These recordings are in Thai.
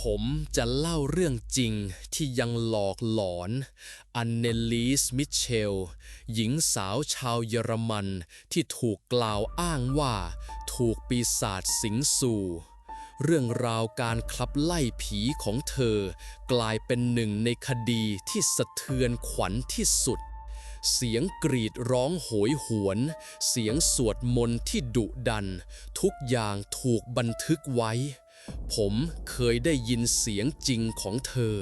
ผมจะเล่าเรื่องจริงที่ยังหลอกหลอนอันเนลีสมิเชล หญิงสาวชาวเยอรมันที่ถูกกล่าวอ้างว่า ถูกปีศาจสิงสู่ เรื่องราวการคลับไล่ผีของเธอ กลายเป็นหนึ่งในคดีที่สะเทือนขวัญที่สุด เสียงกรีดร้องโหยหวน เสียงสวดมนต์ที่ดุดัน ทุกอย่างถูกบันทึกไว้ ผมเคยได้ยินเสียงจริงของเธอ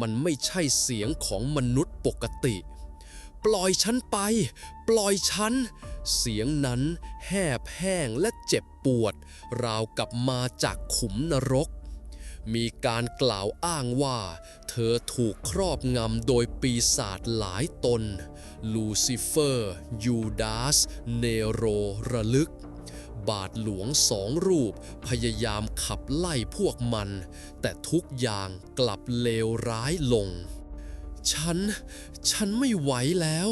มันไม่ใช่เสียงของมนุษย์ปกติ ปล่อยฉันไป ปล่อยฉัน เสียงนั้นแหบแห้งและเจ็บปวด ราวกับมาจากขุมนรก มีการกล่าวอ้างว่า เธอถูกครอบงำโดยปีศาจหลายตน ลูซิเฟอร์ ยูดาส เนโรระลึก บาทหลวงสองรูป พยายามขับไล่พวกมัน แต่ทุกอย่างกลับเลวร้ายลง ฉัน ฉันไม่ไหวแล้ว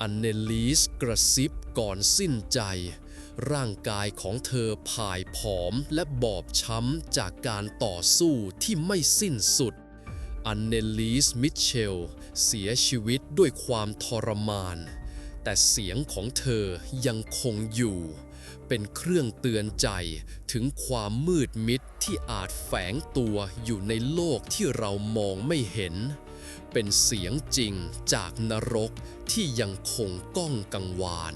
อันเนลีสกระซิบก่อนสิ้นใจ ร่างกายของเธอผ่ายผอมและบอบช้ำจากการต่อสู้ที่ไม่สิ้นสุด อันเนลีสมิเชล เสียชีวิตด้วยความทรมาน แต่เสียงของเธอยังคงอยู่ เป็นเครื่องเตือนใจถึงความมืดมิดที่อาจแฝงตัวอยู่ในโลกที่เรามองไม่เห็น เป็นเสียงจริงจากนรกที่ยังคงก้องกังวาน